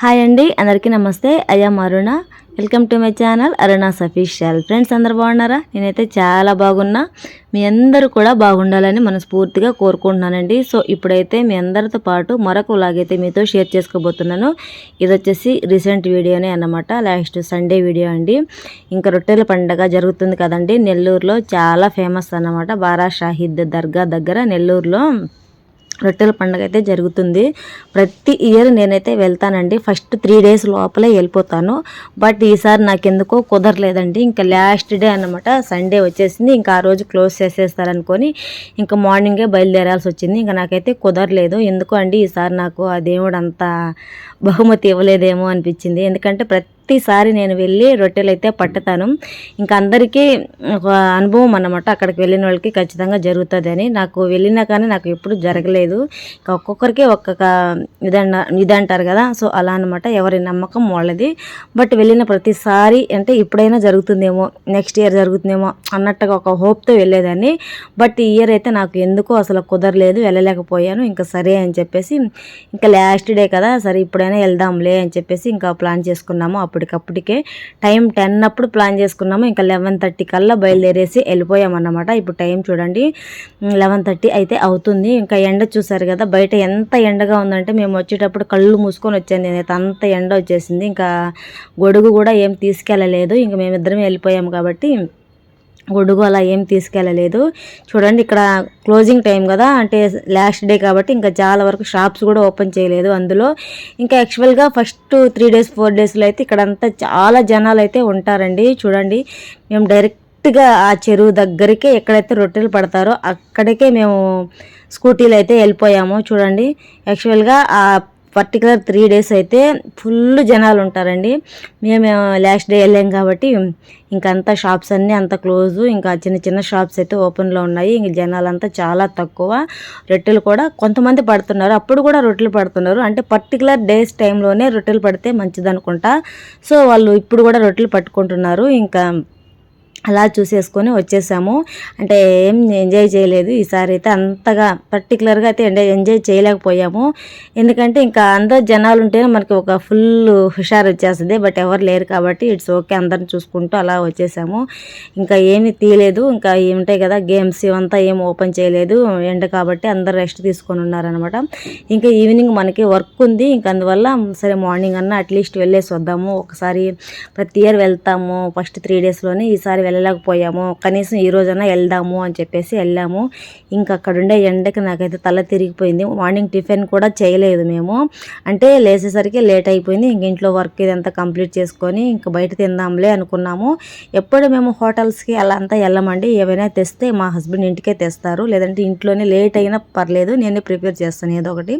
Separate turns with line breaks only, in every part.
Hi అండి అందరికీ నమస్తే. అయ్యా Aruna welcome to my channel Aruna సఫీషియల్ friends అందరు బాగున్నారా? నేనైతే చాలా బాగున్నా. మీ అందరూ కూడా బాగుండాలని మనస్ఫూర్తిగా కోరుకుంటున్నానండి. సో ఇప్పుడైతే మీ అందరితో పాటు మరొక లాగైతే మీతో షేర్ చేసుకోబోతున్నాను. ఇది వచ్చేసి రీసెంట్ వీడియోనే అన్నమాట. లాస్ట్ సండే వీడియో అండి. ఇంకా రొట్టెల పండగ జరుగుతుంది కదండి. నెల్లూరులో చాలా ఫేమస్ అన్నమాట. బారా షాహిద్ దర్గా దగ్గర నెల్లూరులో. రొట్టెల పండుగ అయితే జరుగుతుంది. ప్రతి ఇయర్ నేనైతే వెళ్తానండి. ఫస్ట్ త్రీ డేస్ లోపలే వెళ్ళిపోతాను. బట్ ఈసారి నాకెందుకో కుదరలేదండి. ఇంకా లాస్ట్ డే అన్నమాట. సండే వచ్చేసింది. ఇంకా ఆ రోజు క్లోజ్ చేసేస్తారనుకొని ఇంకా మార్నింగే బయలుదేరాల్సి వచ్చింది. ఇంకా నాకైతే కుదరలేదు. ఎందుకు అండి? ఈసారి నాకు ఆ దేవుడు అంత బహుమతి ఇవ్వలేదేమో అనిపించింది. ఎందుకంటే ప్రతి ప్రతిసారి నేను వెళ్ళి రొట్టెలు అయితే పట్టుతాను. ఇంకా అందరికీ ఒక అనుభవం అన్నమాట అక్కడికి వెళ్ళిన వాళ్ళకి ఖచ్చితంగా జరుగుతుంది అని. నాకు వెళ్ళినా కానీ నాకు ఎప్పుడు జరగలేదు. ఇంకా ఒక్కొక్కరికి ఒక్కొక్క ఇదంట ఇదంటారు కదా సో అలా అనమాట ఎవరి నమ్మకం వాళ్ళది. బట్ వెళ్ళిన ప్రతిసారి అంటే ఇప్పుడైనా జరుగుతుందేమో నెక్స్ట్ ఇయర్ జరుగుతుందేమో అన్నట్టుగా ఒక హోప్తో వెళ్ళేదాన్ని. బట్ ఈ ఇయర్ అయితే నాకు ఎందుకో అసలు కుదరలేదు వెళ్ళలేకపోయాను. ఇంకా సరే అని చెప్పేసి ఇంకా లాస్ట్ డే కదా సరే ఇప్పుడైనా వెళ్దాంలే అని చెప్పేసి ఇంకా ప్లాన్ చేసుకున్నాము. అప్పుడు అప్పటికప్పటికే టైం టెన్ అప్పుడు ప్లాన్ చేసుకున్నాము. ఇంకా లెవెన్ థర్టీ కల్లా బయలుదేరేసి వెళ్ళిపోయామన్నమాట. ఇప్పుడు టైం చూడండి. లెవెన్ థర్టీ అయితే అవుతుంది. ఇంకా ఎండ చూసారు కదా బయట ఎంత ఎండగా ఉందంటే మేము వచ్చేటప్పుడు కళ్ళు మూసుకొని వచ్చాను నేనైతే అంత ఎండ వచ్చేసింది. ఇంకా గొడుగు కూడా ఏం తీసుకెళ్ళలేదు. ఇంకా మేమిద్దరం వెళ్ళిపోయాము కాబట్టి గొడుగు అలా ఏం తీసుకెళ్ళలేదు. చూడండి ఇక్కడ క్లోజింగ్ టైం కదా అంటే లాస్ట్ డే కాబట్టి ఇంకా చాలా వరకు షాప్స్ కూడా ఓపెన్ చేయలేదు అందులో. ఇంకా యాక్చువల్గా ఫస్ట్ త్రీ డేస్ ఫోర్ డేస్లో అయితే ఇక్కడంతా చాలా జనాలు అయితే ఉంటారండి. చూడండి మేము డైరెక్ట్గా ఆ చెరువు దగ్గరికే ఎక్కడైతే రొట్టెలు పడతారో అక్కడికే మేము స్కూటీలు అయితే వెళ్ళిపోయాము. చూడండి యాక్చువల్గా ఆ పర్టికులర్ త్రీ డేస్ అయితే ఫుల్ జనాలు ఉంటారండి. మేము లాస్ట్ డే వెళ్ళాం కాబట్టి ఇంకంతా షాప్స్ అన్నీ అంత క్లోజు ఇంకా చిన్న చిన్న షాప్స్ అయితే ఓపెన్లో ఉన్నాయి. ఇంక జనాలంతా చాలా తక్కువ. రొట్టెలు కూడా కొంతమంది పడుతున్నారు. అప్పుడు కూడా రొట్టెలు పడుతున్నారు. అంటే పర్టికులర్ డేస్ టైంలోనే రొట్టెలు పడితే మంచిది అనుకుంటా సో వాళ్ళు ఇప్పుడు కూడా రొట్టెలు పట్టుకుంటున్నారు. ఇంకా అలా చూసేసుకొని వచ్చేసాము. అంటే ఏం ఎంజాయ్ చేయలేదు. ఈసారి అయితే అంతగా పర్టికులర్గా అయితే ఎంజాయ్ చేయలేకపోయాము. ఎందుకంటే ఇంకా అందరు జనాలు ఉంటేనే మనకి ఒక ఫుల్ హుషారు వచ్చేస్తుంది. బట్ ఎవరు లేరు కాబట్టి ఇట్స్ ఓకే అందరిని చూసుకుంటూ అలా వచ్చేసాము. ఇంకా ఏమీ తీయలేదు. ఇంకా ఏముంటాయి కదా గేమ్స్ ఇవంతా ఏం ఓపెన్ చేయలేదు. ఎండ కాబట్టి అందరు రెస్ట్ తీసుకొని ఉన్నారనమాట ఇంకా ఈవినింగ్ మనకి వర్క్ ఉంది. ఇంకా అందువల్ల సరే మార్నింగ్ అన్న అట్లీస్ట్ వెళ్ళేసి వద్దాము. ఒకసారి ప్రతి ఇయర్ వెళ్తాము. ఫస్ట్ త్రీ డేస్లోనే ఈసారి వెళ్ళలేకపోయాము కనీసం ఈ రోజైనా వెళ్దాము అని చెప్పేసి వెళ్ళాము. ఇంకా అక్కడ ఉండే ఎండకి నాకైతే తల తిరిగిపోయింది. మార్నింగ్ టిఫిన్ కూడా చేయలేదు మేము. అంటే లేచేసరికి లేట్ అయిపోయింది. ఇంక ఇంట్లో వర్క్ ఇదంతా కంప్లీట్ చేసుకొని ఇంకా బయట తిందాంలే అనుకున్నాము. ఎప్పుడు మేము హోటల్స్కి అలా అంతా వెళ్ళమండి. ఏవైనా తెస్తే మా హస్బెండ్ ఇంటికే తెస్తారు. లేదంటే ఇంట్లోనే లేట్ అయినా పర్లేదు. నేనే ప్రిపేర్ చేస్తాను ఏదో ఒకటి.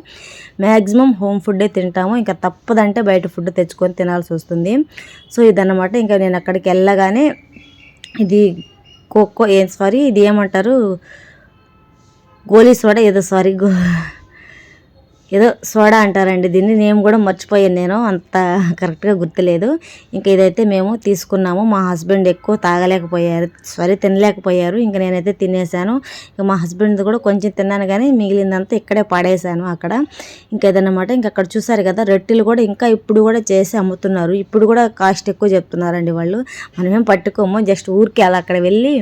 మ్యాక్సిమం హోమ్ ఫుడ్డే తింటాము. ఇంకా తప్పదంటే బయట ఫుడ్ తెచ్చుకొని తినాల్సి వస్తుంది. సో ఇదన్నమాట. ఇంకా నేను అక్కడికి వెళ్ళగానే ఇది కోకో ఏం సారీ ఇది ఏమంటారు? గోలీ సోడా ఏదో సారీ గో ఏదో సోడా అంటారండి. దీన్ని నేను కూడా మర్చిపోయాను నేను. అంత కరెక్ట్గా గుర్తులేదు. ఇంకా ఇదైతే మేము తీసుకున్నాము. మా హస్బెండ్ ఎక్కువ తాగలేకపోయారు. సారీ తినలేకపోయారు. ఇంకా నేనైతే తినేసాను. ఇంకా మా హస్బెండ్ కూడా కొంచెం తిన్నాను కానీ మిగిలిందంతా ఇక్కడే పడేసాను అక్కడ. ఇంకా ఇదన్నమాట ఇంకా అక్కడ చూసారు కదా రొట్టెలు కూడా ఇంకా ఇప్పుడు కూడా చేసి అమ్ముతున్నారు. ఇప్పుడు కూడా కాస్ట్ ఎక్కువ చెప్తున్నారండి వాళ్ళు. మనమేం పట్టుకోము. జస్ట్ ఊరికి అలా అక్కడ వెళ్ళి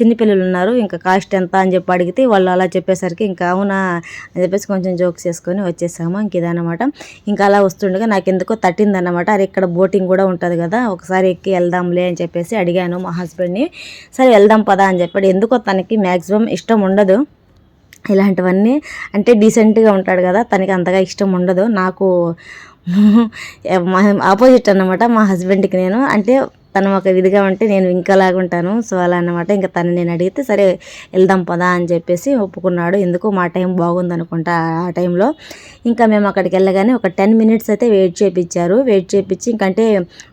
చిన్నపిల్లలు ఉన్నారు. ఇంకా కాస్ట్ ఎంత అని చెప్పి అడిగితే వాళ్ళు అలా చెప్పేసరికి ఇంకా అవునా అని చెప్పేసి కొంచెం జోక్స్ చేసుకొని వచ్చేసాము. ఇంక ఇదనమాట ఇంకా అలా వస్తుండగా నాకు ఎందుకో తట్టిందనమాట అరే ఇక్కడ బోటింగ్ కూడా ఉంటుంది కదా ఒకసారి ఎక్కి వెళ్దాంలే అని చెప్పేసి అడిగాను మా హస్బెండ్ని. సరే వెళ్దాం పదా అని చెప్పాడు. ఎందుకో తనకి మ్యాక్సిమం ఇష్టం ఉండదు. ఇలాంటివన్నీ అంటే డీసెంట్గా ఉంటాడు కదా తనకి అంతగా ఇష్టం ఉండదు. నాకు ఆపోజిట్ అనమాట మా హస్బెండ్కి నేను. అంటే తను ఒక విధిగా ఉంటే నేను ఇంకలాగా ఉంటాను. సో అలా అనమాట ఇంకా తను నేను అడిగితే సరే వెళ్దాం పదా అని చెప్పేసి ఒప్పుకున్నాడు. ఎందుకు మా టైం బాగుంది అనుకుంటా ఆ టైంలో. ఇంకా మేము అక్కడికి వెళ్ళగానే ఒక టెన్ మినిట్స్ అయితే వెయిట్ చేయించారు వెయిట్ చేయించి ఇంకంటే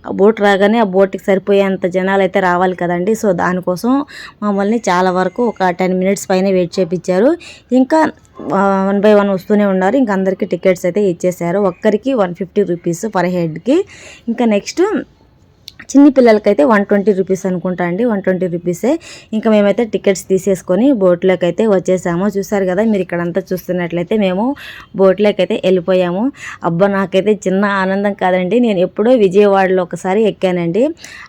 ఆ బోట్ రాగానే ఆ బోట్కి సరిపోయేంత జనాలు అయితే రావాలి కదండి. సో దానికోసం మమ్మల్ని చాలా వరకు ఒక టెన్ మినిట్స్ పైన వెయిట్ చేయించారు ఇంకా వన్ బై వన్ వస్తూనే ఉన్నారు. ఇంకా అందరికీ టికెట్స్ అయితే ఇచ్చేసారు. ఒక్కరికి వన్ ఫిఫ్టీ రూపీస్ పర్ హెడ్కి. ఇంకా నెక్స్ట్ చిన్ని పిల్లలకైతే వన్ ట్వంటీ రూపీస్ అనుకుంటా అండి. వన్ ట్వంటీ రూపీసే. ఇంకా మేమైతే టికెట్స్ తీసేసుకొని బోట్లోకి అయితే వచ్చేసాము. చూసారు కదా మీరు ఇక్కడంతా చూస్తున్నట్లయితే మేము బోట్లోకి అయితే వెళ్ళిపోయాము. అబ్బా నాకైతే చిన్న ఆనందం కాదండి. నేను ఎప్పుడో విజయవాడలో ఒకసారి ఎక్కానండి.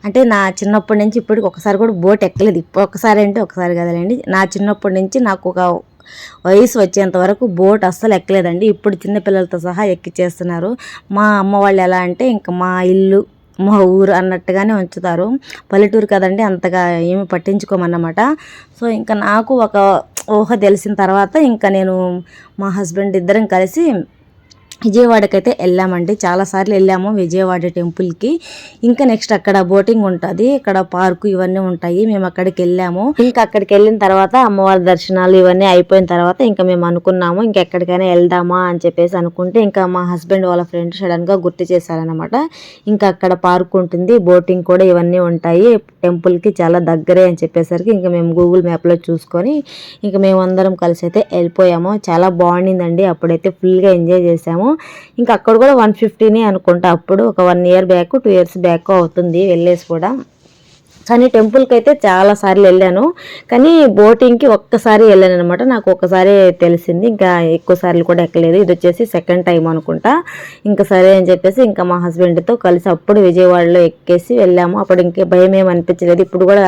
అంటే నా చిన్నప్పటి నుంచి ఇప్పటికి ఒకసారి కూడా బోట్ ఎక్కలేదు. ఇప్పుడు ఒకసారి అంటే ఒకసారి కదండి నా చిన్నప్పటి నుంచి నాకు ఒక వయసు వచ్చేంత వరకు బోట్ అస్సలు ఎక్కలేదండి. ఇప్పుడు చిన్నపిల్లలతో సహా ఎక్కిచ్చేస్తున్నారు. మా అమ్మ వాళ్ళు ఎలా అంటే ఇంకా మా ఇల్లు మా ఊరు అన్నట్టుగానే ఉంచుతారు. పల్లెటూరు కదండి అంతగా ఏమి పట్టించుకోమన్నమాట. సో ఇంకా నాకు ఒక ఊహ తెలిసిన తర్వాత ఇంకా నేను మా హస్బెండ్ ఇద్దరం కలిసి విజయవాడకైతే వెళ్ళామండి. చాలాసార్లు వెళ్ళాము విజయవాడ టెంపుల్కి. ఇంకా నెక్స్ట్ అక్కడ బోటింగ్ ఉంటుంది ఇక్కడ పార్కు ఇవన్నీ ఉంటాయి. మేము అక్కడికి వెళ్ళాము. ఇంకా అక్కడికి వెళ్ళిన తర్వాత అమ్మవారి దర్శనాలు ఇవన్నీ అయిపోయిన తర్వాత ఇంకా మేము అనుకున్నాము ఇంకా ఎక్కడికైనా వెళ్దామా అని చెప్పేసి అనుకుంటే ఇంకా మా హస్బెండ్ వాళ్ళ ఫ్రెండ్ సడన్గా గుర్తు చేశారనమాట ఇంకా అక్కడ పార్క్ ఉంటుంది బోటింగ్ కూడా ఇవన్నీ ఉంటాయి. టెంపుల్కి చాలా దగ్గరే అని చెప్పేసరికి ఇంకా మేము గూగుల్ మ్యాప్లో చూసుకొని ఇంకా మేము అందరం కలిసి అయితే వెళ్ళిపోయాము. చాలా బాగుండిందండి. అప్పుడైతే ఫుల్గా ఎంజాయ్ చేసాము ఇంకా అక్కడ కూడా వన్ ఫిఫ్టీనే అనుకుంటా. అప్పుడు ఒక one year back two years back అవుతుంది వెళ్ళేసి కూడా. కానీ టెంపుల్కి అయితే చాలా సార్లు వెళ్ళాను. కానీ బోటింగ్కి ఒక్కసారి వెళ్ళాను అనమాట నాకు ఒక్కసారి తెలిసింది. ఇంకా ఎక్కువ సార్లు కూడా ఎక్కలేదు. ఇది వచ్చేసి సెకండ్ టైం అనుకుంటా. ఇంకా సరే అని చెప్పేసి ఇంకా మా హస్బెండ్తో కలిసి అప్పుడు విజయవాడలో ఎక్కేసి వెళ్ళాము. అప్పుడు ఇంకే భయం ఏం అనిపించలేదు. ఇప్పుడు కూడా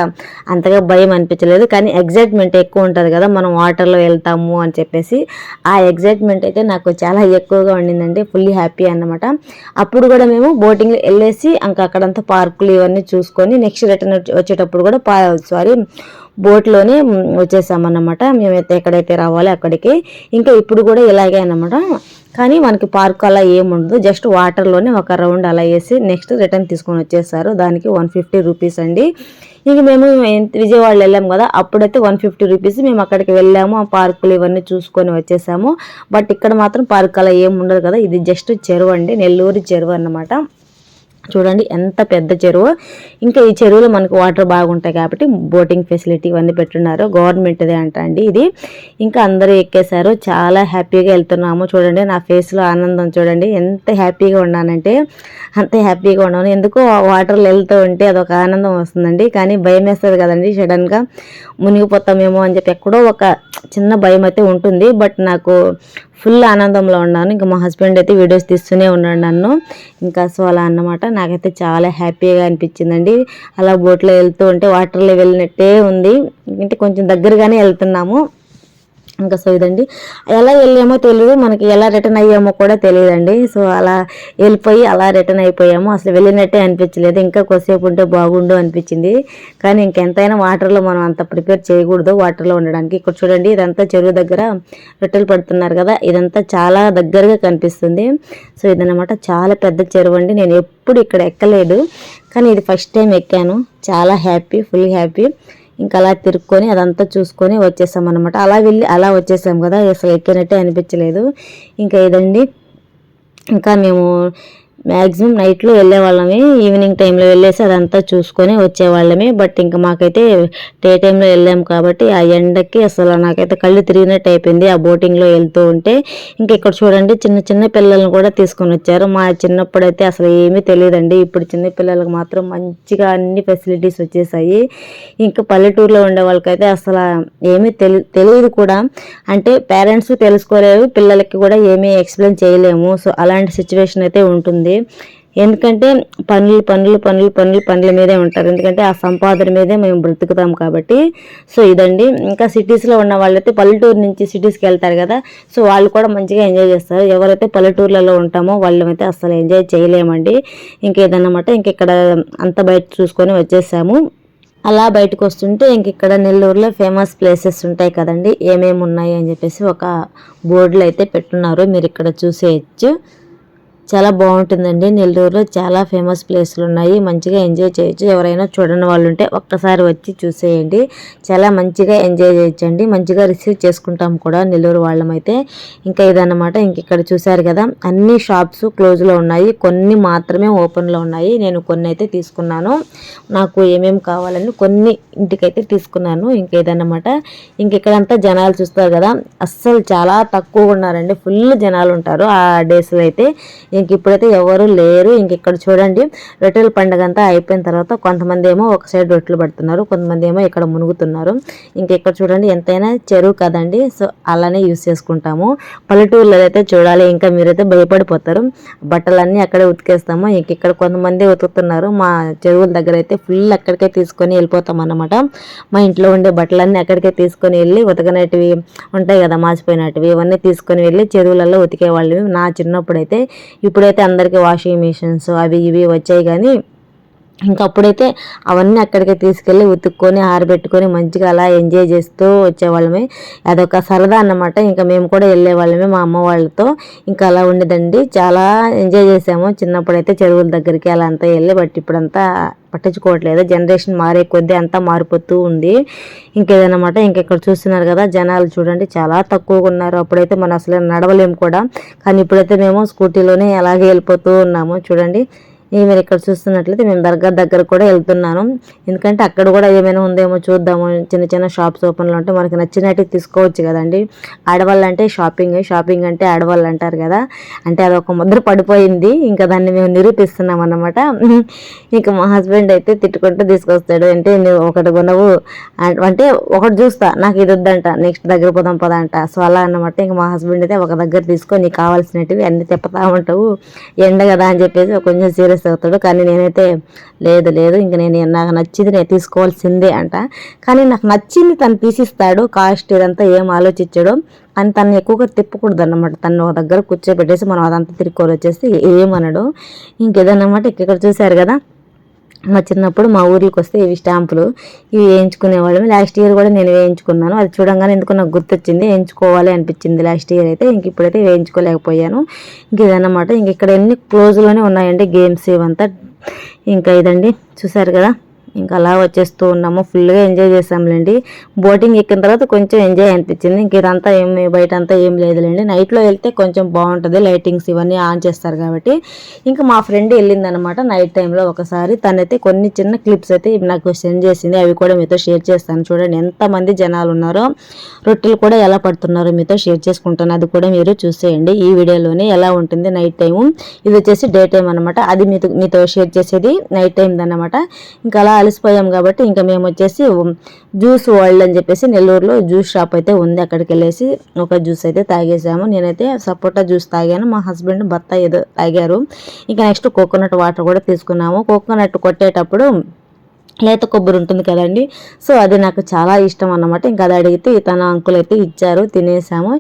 అంతగా భయం అనిపించలేదు. కానీ ఎగ్జైట్మెంట్ ఎక్కువ ఉంటుంది కదా. మనం వాటర్లో వెళ్తాము అని చెప్పేసి ఆ ఎగ్జైట్మెంట్ అయితే నాకు చాలా ఎక్కువగా ఉండిందండి. ఫుల్లీ హ్యాపీ అన్నమాట. అప్పుడు కూడా మేము బోటింగ్లో వెళ్ళేసి ఇంకా అక్కడంతా పార్కులు ఇవన్నీ చూసుకొని నెక్స్ట్ రిటర్న్ వచ్చేటప్పుడు కూడా పా సారీ బోట్లోనే వచ్చేసామన్నమాట. మేమైతే ఎక్కడైతే రావాలో అక్కడికి. ఇంకా ఇప్పుడు కూడా ఇలాగే అన్నమాట. కానీ మనకి పార్క్ అలా ఏముండదు జస్ట్ వాటర్లోనే ఒక రౌండ్ అలా వేసి నెక్స్ట్ రిటర్న్ తీసుకొని వచ్చేసారు. దానికి వన్ ఫిఫ్టీ రూపీస్ అండి. ఇంక మేము విజయవాడలో వెళ్ళాము కదా అప్పుడైతే వన్ ఫిఫ్టీ రూపీస్ మేము అక్కడికి వెళ్ళాము. ఆ పార్కులు ఇవన్నీ చూసుకొని వచ్చేసాము. బట్ ఇక్కడ మాత్రం పార్క్ అలా ఏమి ఉండదు కదా. ఇది జస్ట్ చెరువు అండి. నెల్లూరు చెరువు అన్నమాట. చూడండి ఎంత పెద్ద చెరువు. ఇంకా ఈ చెరువులో మనకు వాటర్ బాగుంటాయి కాబట్టి బోటింగ్ ఫెసిలిటీ ఇవన్నీ పెట్టున్నారు. గవర్నమెంట్దే అంట అండి ఇది. ఇంకా అందరూ ఎక్కేశారు. చాలా హ్యాపీగా వెళ్తున్నాము. చూడండి నా ఫేస్లో ఆనందం చూడండి. ఎంత హ్యాపీగా ఉన్నానంటే అంత హ్యాపీగా ఉన్నాను. ఎందుకో వాటర్లో వెళ్తూ ఉంటే అదొక ఆనందం వస్తుందండి. కానీ భయం వేస్తుంది కదండి సడన్గా మునిగిపోతామేమో అని చెప్పి ఎక్కడో ఒక చిన్న భయం అయితే ఉంటుంది. బట్ నాకు ఫుల్ ఆనందంలో ఉన్నాను. ఇంకా మా హస్బెండ్ అయితే వీడియోస్ తీస్తూనే ఉన్నాడు నన్ను. ఇంకా సో అలా అన్నమాట. నాకైతే చాలా హ్యాపీగా అనిపించిందండి. అలా బోట్లో వెళ్తూ ఉంటే వాటర్లో వెళ్ళినట్టే ఉంది. అంటే కొంచెం దగ్గరగానే వెళ్తున్నాము. ఇంకా సో ఇదండి. ఎలా వెళ్ళామో తెలియదు మనకి ఎలా రిటర్న్ అయ్యామో కూడా తెలియదండి సో అలా వెళ్ళిపోయి అలా రిటర్న్ అయిపోయాము. అసలు వెళ్ళినట్టే అనిపించలేదు. ఇంకా కొద్దిసేపు ఉంటే బాగుండు అనిపించింది. కానీ ఇంకెంతైనా వాటర్లో మనం అంత ప్రిపేర్ చేయకూడదు. వాటర్లో ఉండడానికి ఇక్కడ చూడండి ఇదంతా చెరువు దగ్గర రొట్టెలు పడుతున్నారు కదా ఇదంతా చాలా దగ్గరగా కనిపిస్తుంది. సో ఇదనమాట చాలా పెద్ద చెరువు అండి. నేను ఎప్పుడు ఇక్కడ ఎక్కలేదు. కానీ ఇది ఫస్ట్ టైం ఎక్కాను. చాలా హ్యాపీ ఫుల్ హ్యాపీ ఇంకా అలా తిరుక్కొని అదంతా చూసుకొని వచ్చేసాం అనమాట అలా వెళ్ళి అలా వచ్చేసాం కదా అసలు ఎక్కినట్టే అనిపించలేదు. ఇంకా ఇదండి. ఇంకా మేము మ్యాక్సిమం నైట్లో వెళ్ళేవాళ్ళమే ఈవినింగ్ టైంలో వెళ్ళేసి అదంతా చూసుకొని వచ్చేవాళ్ళమే. బట్ ఇంకా మాకైతే డే టైంలో వెళ్ళాము కాబట్టి ఆ ఎండకి అసలు నాకైతే కళ్ళు తిరిగినట్టు అయిపోయింది ఆ బోటింగ్లో వెళ్తూ ఉంటే. ఇంకా ఇక్కడ చూడండి చిన్న చిన్న పిల్లల్ని కూడా తీసుకొని వచ్చారు. మా చిన్నప్పుడు అయితే అసలు ఏమీ తెలియదండి. ఇప్పుడు చిన్న పిల్లలకు మాత్రం మంచిగా అన్ని ఫెసిలిటీస్ వచ్చేసాయి. ఇంకా పల్లెటూరులో ఉండే వాళ్ళకైతే అసలు ఏమీ తెలి తెలియదు కూడా. అంటే పేరెంట్స్ తెలుసుకోలేరు పిల్లలకి కూడా ఏమీ ఎక్స్ప్లెయిన్ చేయలేము. సో అలాంటి సిచ్యువేషన్ అయితే ఉంటుంది. ఎందుకంటే పనులు పనులు పనులు పనులు పనుల మీదే ఉంటారు. ఎందుకంటే ఆ సంపాదన మీదే మేము బ్రతుకుతాం కాబట్టి. సో ఇదండి. ఇంకా సిటీస్లో ఉన్న వాళ్ళైతే పల్లెటూరు నుంచి సిటీస్కి వెళ్తారు కదా. సో వాళ్ళు కూడా మంచిగా ఎంజాయ్ చేస్తారు. ఎవరైతే పల్లెటూర్లలో ఉంటామో వాళ్ళమైతే అసలు ఎంజాయ్ చేయలేమండి. ఇంకేదన్నమాట ఇంక ఇక్కడ అంత బయట చూసుకొని వచ్చేసాము. అలా బయటకు వస్తుంటే ఇంక ఇక్కడ నెల్లూరులో ఫేమస్ ప్లేసెస్ ఉంటాయి కదండి. ఏమేమి ఉన్నాయి అని చెప్పేసి ఒక బోర్డులో అయితే పెట్టున్నారు. మీరు ఇక్కడ చూసేయచ్చు. చాలా బాగుంటుందండి. నెల్లూరులో చాలా ఫేమస్ ప్లేస్లు ఉన్నాయి. మంచిగా ఎంజాయ్ చేయొచ్చు. ఎవరైనా చూడని వాళ్ళు ఉంటే ఒక్కసారి వచ్చి చూసేయండి. చాలా మంచిగా ఎంజాయ్ చేయొచ్చండి. మంచిగా రిసీవ్ చేసుకుంటాం కూడా నెల్లూరు వాళ్ళమైతే. ఇంకా ఇదన్నమాట. ఇంక ఇక్కడ చూసారు కదా అన్ని షాప్స్ క్లోజ్లో ఉన్నాయి. కొన్ని మాత్రమే ఓపెన్లో ఉన్నాయి. నేను కొన్ని అయితే తీసుకున్నాను. నాకు ఏమేమి కావాలని కొన్ని ఇంటికైతే తీసుకున్నాను. ఇంక ఇదన్నమాట. ఇంక ఇక్కడంతా జనాలు చూస్తారు కదా అస్సలు చాలా తక్కువగా ఉన్నారండి. ఫుల్ జనాలు ఉంటారు ఆ డేస్లో అయితే. ఇంక ఇప్పుడైతే ఎవరు లేరు. ఇంక ఇక్కడ చూడండి రొట్టెల పండుగ అంతా అయిపోయిన తర్వాత కొంతమంది ఏమో ఒక సైడ్ రొట్టెలు పడుతున్నారు కొంతమంది ఏమో ఇక్కడ మునుగుతున్నారు. ఇంక ఇక్కడ చూడండి ఎంతైనా చెరువు కదండి సో అలానే యూస్ చేసుకుంటాము. పల్లెటూరులో అయితే చూడాలి ఇంకా మీరైతే భయపడిపోతారు. బట్టలన్నీ అక్కడే ఉతికేస్తాము. ఇంక ఇక్కడ కొంతమంది ఉతుకుతున్నారు. మా చెరువుల దగ్గర అయితే ఫుల్ అక్కడికే తీసుకొని వెళ్ళిపోతాం అన్నమాట. మా ఇంట్లో ఉండే బట్టలన్నీ అక్కడికే తీసుకొని వెళ్ళి ఉతకనేటివి ఉంటాయి కదా మాసిపోయినటివి ఇవన్నీ తీసుకొని వెళ్ళి చెరువులలో ఉతికేవాళ్ళు. నా చిన్నప్పుడు అయితే ఇప్పుడైతే అందరికీ వాషింగ్ మిషన్స్ అవి ఇవి వచ్చాయి కానీ ఇంకా అప్పుడైతే అవన్నీ అక్కడికి తీసుకెళ్ళి ఉతుక్కొని ఆరబెట్టుకొని మంచిగా అలా ఎంజాయ్ చేస్తూ వచ్చేవాళ్ళమే. అదొక సరదా అన్నమాట. ఇంకా మేము కూడా వెళ్ళేవాళ్ళమే మా అమ్మ వాళ్ళతో. ఇంకా అలా ఉండేదండి. చాలా ఎంజాయ్ చేసాము చిన్నప్పుడైతే చెరువుల దగ్గరికి అలా అంతా వెళ్ళి బట్ ఇప్పుడంతా పట్టించుకోవట్లేదు. జనరేషన్ మారే కొద్దీ అంతా మారిపోతూ ఉంది. ఇంకేదన్నమాట ఇంకెక్కడ చూస్తున్నారు కదా జనాలు చూడండి. చాలా తక్కువగా ఉన్నారు. అప్పుడైతే మనం అసలు నడవలేము కూడా. కానీ ఇప్పుడైతే మేము స్కూటీలోనే అలాగే వెళ్ళిపోతూ ఉన్నాము. చూడండి. మీరు ఇక్కడ చూస్తున్నట్లయితే మేము దర్గా దగ్గర కూడా వెళ్తున్నాను. ఎందుకంటే అక్కడ కూడా ఏమైనా ఉందేమో చూద్దాము. చిన్న చిన్న షాప్స్ ఓపెన్లో ఉంటే మనకి నచ్చినట్టు తీసుకోవచ్చు కదండి. ఆడవాళ్ళు అంటే షాపింగ్ షాపింగ్ అంటే ఆడవాళ్ళు అంటారు కదా. అంటే అది ఒక ముద్ర పడిపోయింది. ఇంకా దాన్ని మేము నిరూపిస్తున్నాం అన్నమాట. ఇంకా మా హస్బెండ్ అయితే తిట్టుకుంటూ తీసుకొస్తాడు. అంటే నువ్వు ఒకటి కొనవు. అంటే ఒకటి చూస్తా. నాకు ఇది వద్దంట. నెక్స్ట్ దగ్గర పోదాం పదా అంట. సో అలా అన్నమాట. ఇంకా మా హస్బెండ్ అయితే ఒక దగ్గర తీసుకొని నీకు కావాల్సినవి అన్ని తిప్పుతా ఉంటావు. ఎండ కదా అని చెప్పేసి కొంచెం సీరియస్ సీరియస్ కానీ నేనైతే లేదు లేదు ఇంక నేను నాకు నచ్చింది నేను తీసుకోవాల్సిందే అంట. కానీ నాకు నచ్చింది తను తీసిస్తాడు. కాస్ట్ ఇదంతా ఏం ఆలోచించడు. అని తను ఎక్కువగా తిప్పకూడదు అన్నమాట తను ఒక దగ్గర కూర్చోబెట్టేసి మనం అదంతా తిరుక్కోవాలి వచ్చేసి ఏమనడు. ఇంకేదన్నమాట ఇక్కడ చూశారు కదా? మా చిన్నప్పుడు మా ఊరికి వస్తే ఇవి స్టాంపులు ఇవి వేయించుకునేవాళ్ళం. లాస్ట్ ఇయర్ కూడా నేను వేయించుకున్నాను. అది చూడంగానే ఎందుకు నాకు గుర్తొచ్చింది. వేయించుకోవాలి అనిపించింది లాస్ట్ ఇయర్ అయితే. ఇంక ఇప్పుడైతే వేయించుకోలేకపోయాను. ఇంక ఇదన్నమాట. ఇంక ఇక్కడ ఎన్ని క్లోజ్లోనే ఉన్నాయండి గేమ్స్ ఇవంతా. ఇంకా ఇదండి. చూసారు కదా? ఇంకా అలా వచ్చేస్తూ ఉన్నాము. ఫుల్గా ఎంజాయ్ చేసాంలేండి బోటింగ్ ఎక్కిన తర్వాత కొంచెం ఎంజాయ్ అనిపించింది. ఇంక ఇదంతా ఏం బయట అంతా ఏం లేదులేండి. నైట్లో వెళ్తే కొంచెం బాగుంటుంది. లైటింగ్స్ ఇవన్నీ ఆన్ చేస్తారు కాబట్టి. ఇంకా మా ఫ్రెండ్ వెళ్ళిందనమాట నైట్ టైంలో ఒకసారి. తనైతే కొన్ని చిన్న క్లిప్స్ అయితే నాకు సెండ్ చేసింది. అవి కూడా మీతో షేర్ చేస్తాను. చూడండి ఎంతమంది జనాలు ఉన్నారో. రొట్టెలు కూడా ఎలా పడుతున్నారో మీతో షేర్ చేసుకుంటాను. అది కూడా మీరు చూసేయండి. ఈ వీడియోలోనే ఎలా ఉంటుంది నైట్ టైము ఇది వచ్చేసి డే టైం అనమాట. అది మీతో మీతో షేర్ చేసేది నైట్ టైం అనమాట. ఇంకా అలా అలసిపోయాం కాబట్టి ఇంకా మేము వచ్చేసి జ్యూస్ వరల్డ్ అని చెప్పేసి నెల్లూరులో జ్యూస్ షాప్ అయితే ఉంది. అక్కడికి వెళ్ళేసి ఒక జ్యూస్ అయితే తాగేసాము. నేనైతే సపోటా జ్యూస్ తాగాను. మా హస్బెండ్ భర్త ఏదో తాగారు. ఇంకా నెక్స్ట్ కోకోనట్ వాటర్ కూడా తీసుకున్నాము. కోకోనట్ కొట్టేటప్పుడు లేత కొబ్బరి ఉంటుంది కదండి. సో అది నాకు చాలా ఇష్టం అన్నమాట. ఇంకా అది అడిగితే తన అంకుల్ అయితే ఇచ్చారు తినేసాము.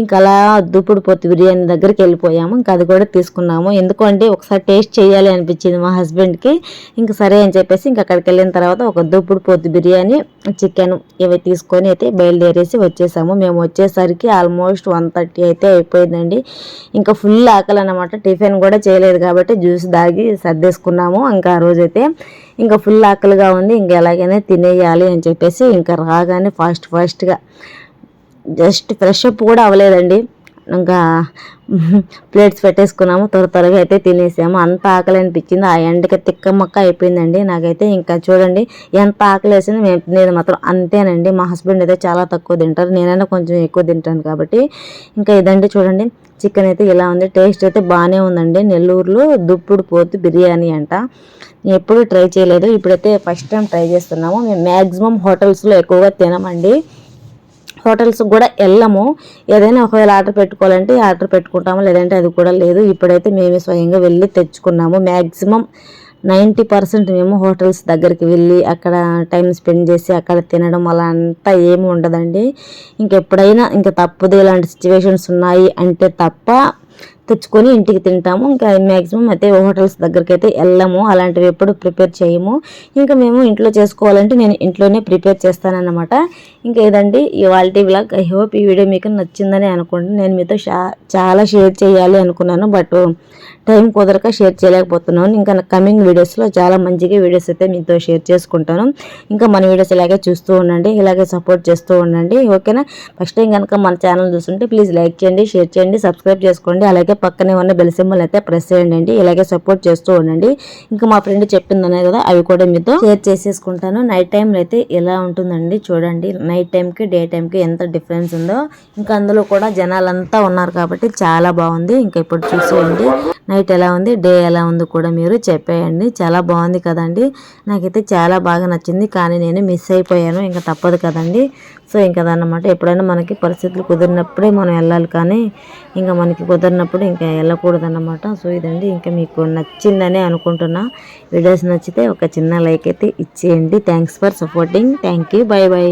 ఇంకా అలా దుప్పుడు పొత్తు బిర్యానీ దగ్గరికి వెళ్ళిపోయాము. ఇంకా అది కూడా తీసుకున్నాము. ఎందుకంటే ఒకసారి టేస్ట్ చేయాలి అనిపించింది మా హస్బెండ్కి ఇంకా సరే అని చెప్పేసి ఇంకా అక్కడికి వెళ్ళిన తర్వాత ఒక దుప్పుడు పొత్తు బిర్యానీ చికెన్ ఇవి తీసుకొని అయితే బయలుదేరేసి వచ్చేసాము. మేము వచ్చేసరికి ఆల్మోస్ట్ వన్ థర్టీ అయితే అయిపోయిందండి. ఇంకా ఫుల్ ఆకలి అనమాట టిఫిన్ కూడా చేయలేదు కాబట్టి జ్యూస్ దాగి సర్దేసుకున్నాము. ఇంకా ఆ రోజైతే ఇంకా ఫుల్ ఆకలిగా ఉంది ఇంకా ఎలాగైనా తినేయాలి అని చెప్పేసి ఇంకా రాగానే ఫాస్ట్ ఫాస్ట్గా జస్ట్ ఫ్రెష్ అప్ కూడా అవ్వలేదండి. ఇంకా ప్లేట్స్ పెట్టేసుకున్నాము త్వర త్వరగా అయితే తినేసాము. అంత ఆకలి అనిపించింది. ఆ ఎండకి తిక్క మొక్క అయిపోయిందండి. నాకైతే ఇంకా చూడండి ఎంత ఆకలి వేసింది మేము తినేది మాత్రం అంతేనండి. మా హస్బెండ్ అయితే చాలా తక్కువ తింటారు. నేనైనా కొంచెం ఎక్కువ తింటాను కాబట్టి. ఇంకా ఇదండి చూడండి చికెన్ అయితే ఇలా ఉంది. టేస్ట్ అయితే బాగానే ఉందండి. నెల్లూరులో దుప్పుడు పోతు బిర్యానీ అంట. ఎప్పుడు ట్రై చేయలేదు. ఇప్పుడైతే ఫస్ట్ టైం ట్రై చేస్తున్నాము. మేము మ్యాక్సిమం హోటల్స్లో ఎక్కువగా తినమండి. హోటల్స్ కూడా వెళ్ళము. ఏదైనా ఒకవేళ ఆర్డర్ పెట్టుకోవాలంటే ఆర్డర్ పెట్టుకుంటాము. లేదంటే అది కూడా లేదు. ఇప్పుడైతే మేమే స్వయంగా వెళ్ళి తెచ్చుకున్నాము. మ్యాక్సిమం నైంటీ పర్సెంట్ మేము హోటల్స్ దగ్గరికి వెళ్ళి అక్కడ టైం స్పెండ్ చేసి అక్కడ తినడం అలా అంతా ఏమి ఉండదండి. ఇంకెప్పుడైనా ఇంకా తప్పదు ఇలాంటి సిచ్యువేషన్స్ ఉన్నాయి అంటే తప్ప తెచ్చుకొని ఇంటికి తింటాము. ఇంకా మ్యాక్సిమం అయితే హోటల్స్ దగ్గరికి అయితే వెళ్ళము. అలాంటివి ఎప్పుడు ప్రిపేర్ చేయము. ఇంకా మేము ఇంట్లో చేసుకోవాలంటే నేను ఇంట్లోనే ప్రిపేర్ చేస్తానన్నమాట. ఇంకా ఏదండి ఇవాళ బ్లాగ్ ఐ హోప్ ఈ వీడియో మీకు నచ్చిందని అనుకోండి నేను మీతో చాలా షేర్ చేయాలి అనుకున్నాను బట్ టైం కుదరక షేర్ చేయలేకపోతున్నాను. ఇంకా కమింగ్ వీడియోస్లో చాలా మంచిగా వీడియోస్ అయితే మీతో షేర్ చేసుకుంటాను. ఇంకా మన వీడియోస్ ఇలాగే చూస్తూ ఉండండి ఇలాగే సపోర్ట్ చేస్తూ ఉండండి ఓకేనా? ఫస్ట్ టైం కనుక మన ఛానల్ చూస్తుంటే ప్లీజ్ లైక్ చేయండి షేర్ చేయండి సబ్స్క్రైబ్ చేసుకోండి అలాగే పక్కనే ఉన్న బెల్ సింబల్ అయితే ప్రెస్ చేయండి ఇలాగే సపోర్ట్ చేస్తూ ఉండండి. ఇంకా మా ఫ్రెండ్ చెప్పిందనే కదా అవి కూడా మీతో షేర్ చేసేసుకుంటాను. నైట్ టైంలో అయితే ఎలా ఉంటుందండి చూడండి నైట్ నైట్ టైంకి డే టైంకి ఎంత డిఫరెన్స్ ఉందో ఇంకా అందులో కూడా జనాలంతా ఉన్నారు కాబట్టి చాలా బాగుంది. ఇంకా ఇప్పుడు చూసేయండి. నైట్ ఎలా ఉంది? డే ఎలా ఉంది కూడా మీరు చెప్పేయండి. చాలా బాగుంది కదండి. నాకైతే చాలా బాగా నచ్చింది. కానీ నేను మిస్ అయిపోయాను. ఇంకా తప్పదు కదండి. సో ఇంకా అదన్నమాట. ఎప్పుడైనా మనకి పరిస్థితులు కుదిరినప్పుడే మనం వెళ్ళాలి కానీ ఇంకా మనకి కుదిరినప్పుడు ఇంకా వెళ్ళకూడదు అన్నమాట సో ఇదండి. ఇంకా మీకు నచ్చిందని అనుకుంటున్నా. వీడియోస్ నచ్చితే ఒక చిన్న లైక్ అయితే ఇచ్చేయండి. Thanks for supporting thank you bye bye